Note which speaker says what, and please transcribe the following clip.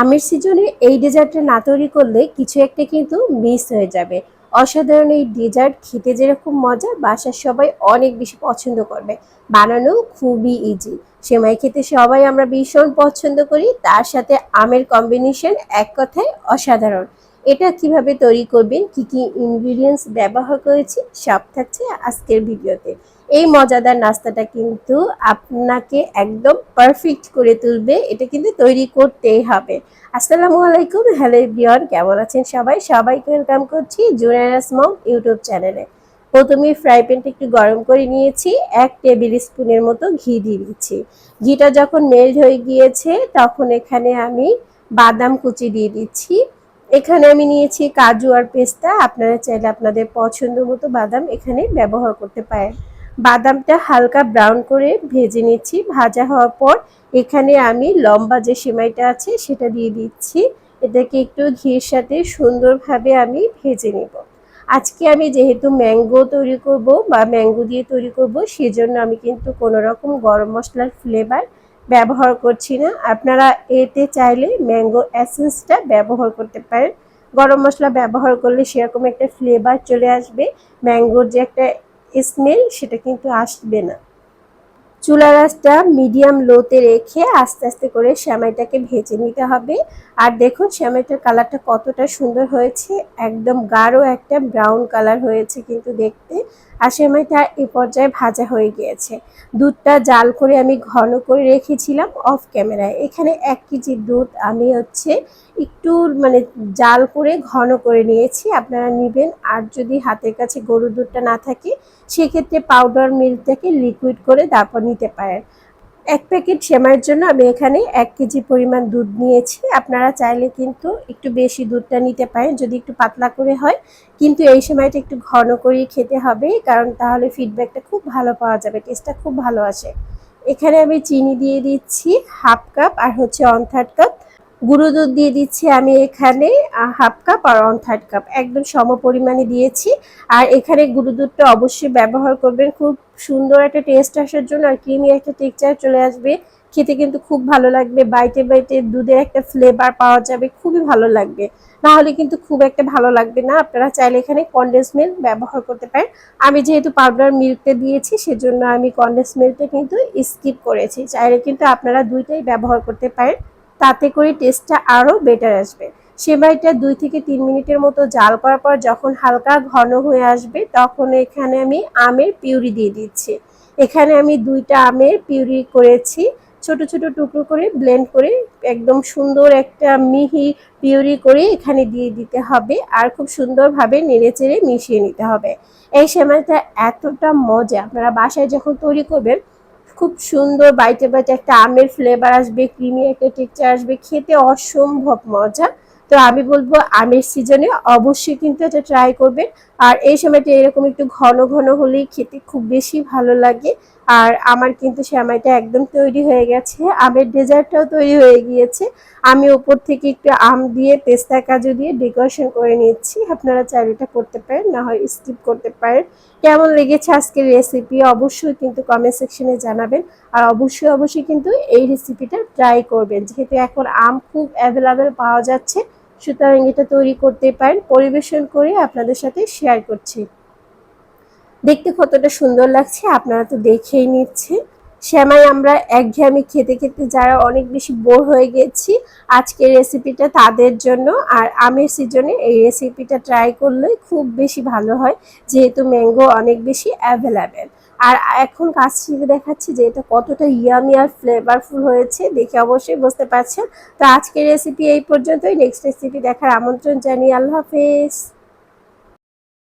Speaker 1: আমের সিজনে এই ডেজার্টটা না তৈরি করলে কিছু একটা কিন্তু মিস হয়ে যাবে। অসাধারণ এই ডেজার্ট খেতে যেরকম মজা, বাসার সবাই অনেক বেশি পছন্দ করবে। বানানো খুবই ইজি সেমাই খেতে সবাই আমরা ভীষণ পছন্দ করি, তার সাথে আমের কম্বিনেশন এক কথায় অসাধারণ। এটা কীভাবে তৈরি করবেন, কি কি ইনগ্রিডিয়েন্টস ব্যবহার করেছি, সব থাকছে আজকের ভিডিওতে এই মজাদার নাস্তাটা কিন্তু আপনাকে একদম পারফেক্ট করে তুলবে। এটা কিন্তু তৈরি করতেই হবে। আসসালামু আলাইকুম। হ্যালো এভরিওয়ান কেমন আছেন সবাই? সবাইকে ওয়েলকাম করছি জুনারাস মম ইউটিউব চ্যানেলে প্রথমে ফ্রাই প্যানটা একটু গরম করে নিয়েছি, এক টেবিল স্পুনের মতো ঘি দিয়ে দিচ্ছি। ঘিটা যখন মেল্ট হয়ে গিয়েছে, তখন এখানে আমি বাদাম কুচি দিয়ে দিচ্ছি। এখানে আমি নিয়েছি কাজু আর পেস্তা। আপনারা চাইলে আপনাদের পছন্দ মতো বাদাম এখানে ব্যবহার করতে পারেন। বাদামটা হালকা ব্রাউন করে ভেজে নিচ্ছি। ভাজা হওয়ার পর এখানে আমি লম্বা যে সেমাইটা আছে সেটা দিয়ে দিচ্ছি। এটাকে একটু ঘির সাথে সুন্দরভাবে আমি ভেজে নেব। আজকে আমি যেহেতু ম্যাঙ্গো তৈরি করব বা ম্যাঙ্গো দিয়ে তৈরি করব, সেজন্য আমি কিন্তু কোনো রকম গরম মশলার ফ্লেভার ব্যবহার করছি না। আপনারা এতে চাইলে ম্যাঙ্গো অ্যাসেন্সটা ব্যবহার করতে পারেন। গরম মশলা ব্যবহার করলে সেরকম একটা ফ্লেভার চলে আসবে। ম্যাঙ্গোর যে একটা স্মেল সেটা কিন্তু আসবে না। চুলা রাসটা মিডিয়াম লোতে রেখে আস্তে আস্তে করে শ্যামাইটাকে ভেজে নিতে হবে। আর দেখুন, শ্যামাইটার কালারটা কতটা সুন্দর হয়েছে। একদম গাঢ় একটা ব্রাউন কালার হয়েছে কিন্তু দেখতে। আর সেমাইটা এ পর্যায়ে ভাজা হয়ে গিয়েছে। দুধটা জাল করে আমি ঘন করে রেখেছিলাম অফ ক্যামেরায়। এখানে এক কেজি দুধ আমি হচ্ছে একটু মানে জাল করে ঘন করে নিয়েছি, আপনারা নেবেন। আর যদি হাতের কাছে গরুর দুধটা না থাকে, সেক্ষেত্রে পাউডার মিল্কটাকে লিকুইড করে তারপর নিতে পারেন। এক প্যাকেট সেমাইয়ের জন্য আমি এখানে এক কেজি পরিমাণ দুধ নিয়েছি। আপনারা চাইলে কিন্তু একটু বেশি দুধটা নিতে পারেন, যদি একটু পাতলা করে হয়। কিন্তু এই সময়টা একটু ঘন করেই খেতে হবে, কারণ তাহলে ফিডব্যাকটা খুব ভালো পাওয়া যাবে টেস্টটা খুব ভালো আসে। এখানে আমি চিনি দিয়ে দিচ্ছি হাফ কাপ আর হচ্ছে ওয়ান থার্ড কাপ গুঁড়ো দুধ দিয়ে দিচ্ছি আমি এখানে হাফ কাপ আর ওয়ান থার্ড কাপ একদম সম পরিমাণে দিয়েছি। আর এখানে গুঁড়ো দুধটা অবশ্যই ব্যবহার করবেন। খুব সুন্দর একটা টেস্ট আসার জন্য আর ক্রিমি একটা টেক্সচার চলে আসবে। খেতে কিন্তু খুব ভালো লাগবে। বাইটে বাইটে দুধের একটা ফ্লেভার পাওয়া যাবে। খুবই ভালো লাগবে। নাহলে কিন্তু খুব একটা ভালো লাগবে না। আপনারা চাইলে এখানে কন্ডেন্স মিল্ক ব্যবহার করতে পারেন। আমি যেহেতু পাউডার মিল্কটা দিয়েছি, সেজন্য আমি কন্ডেন্স মিল্কটা কিন্তু স্কিপ করেছি। চাইলে কিন্তু আপনারা দুইটাই ব্যবহার করতে পারেন। তাতে করে টেস্টটা আরও বেটার আসবে। সেমাইটা দুই থেকে তিন মিনিটের মতো জাল করার পর যখন হালকা ঘন হয়ে আসবে, তখন এখানে আমি আমের পিউরি দিয়ে দিচ্ছি। এখানে আমি দুইটা আমের পিউরি করেছি। ছোট ছোট টুকরো করে ব্লেন্ড করে একদম সুন্দর একটা মিহি পিউরি করে এখানে দিয়ে দিতে হবে আর খুব সুন্দরভাবে নেড়ে চেড়ে মিশিয়ে নিতে হবে। এই সেমাইটা এতটা মজা। আপনারা বাসায় যখন তৈরি করবেন খুব সুন্দর বাইটে বাইটে একটা আমের ফ্লেভার আসবে ক্রিমি একটা টেক্সচার আসবে, খেতে অসম্ভব মজা। তো আমি বলব আমের সিজনে অবশ্যই কিন্তু এটা ট্রাই করবেন। আর এই সময়টা এরকম একটু ঘন ঘন হলেই খেতে খুব বেশি ভালো লাগে। আর আমার কিন্তু শ্যামাইটা একদম তৈরি হয়ে গেছে, আমের ডেজার্টটাও তৈরি হয়ে গিয়েছে। আমি ওপর থেকে একটু আম দিয়ে পেস্তা কাজু দিয়ে ডেকোরেশন করে নিচ্ছি, আপনারা চাইলে এটা করতে পারেন, না হয় স্কিপ করতে পারেন। কেমন লেগেছে আজকের রেসিপি অবশ্যই কিন্তু কমেন্ট সেকশনে জানাবেন, আর অবশ্যই অবশ্যই কিন্তু এই রেসিপিটা ট্রাই করবেন। যেহেতু এখন আম খুব অ্যাভেলেবেল পাওয়া যাচ্ছে, সুতরাং এটা তৈরি করতে পারেন, পরিবেশন করে আপনাদের সাথে শেয়ার করছি। দেখতে কতটা সুন্দর লাগছে, আপনারা তো দেখেই নিচ্ছেন। শ্যামাই আমরা একঘেয়েমি খেতে খেতে যারা অনেক বেশি বোর হয়ে গেছি, আজকের রেসিপিটা তাদের জন্য। আর আমের সিজনে এই রেসিপিটা ট্রাই করলে খুব বেশি ভালো হয়, যেহেতু ম্যাঙ্গো অনেক বেশি অ্যাভেলেবেল আর এখন কাছ থেকে দেখাচ্ছি যে এটা কতটা ইয়ামি আর ফ্লেভারফুল হয়েছে, দেখে অবশ্যই বুঝতে পারছেন। তো আজকের রেসিপি এই পর্যন্তই। নেক্সট রেসিপি দেখার আমন্ত্রণ জানিয়ে আল্লাহ হাফেজ।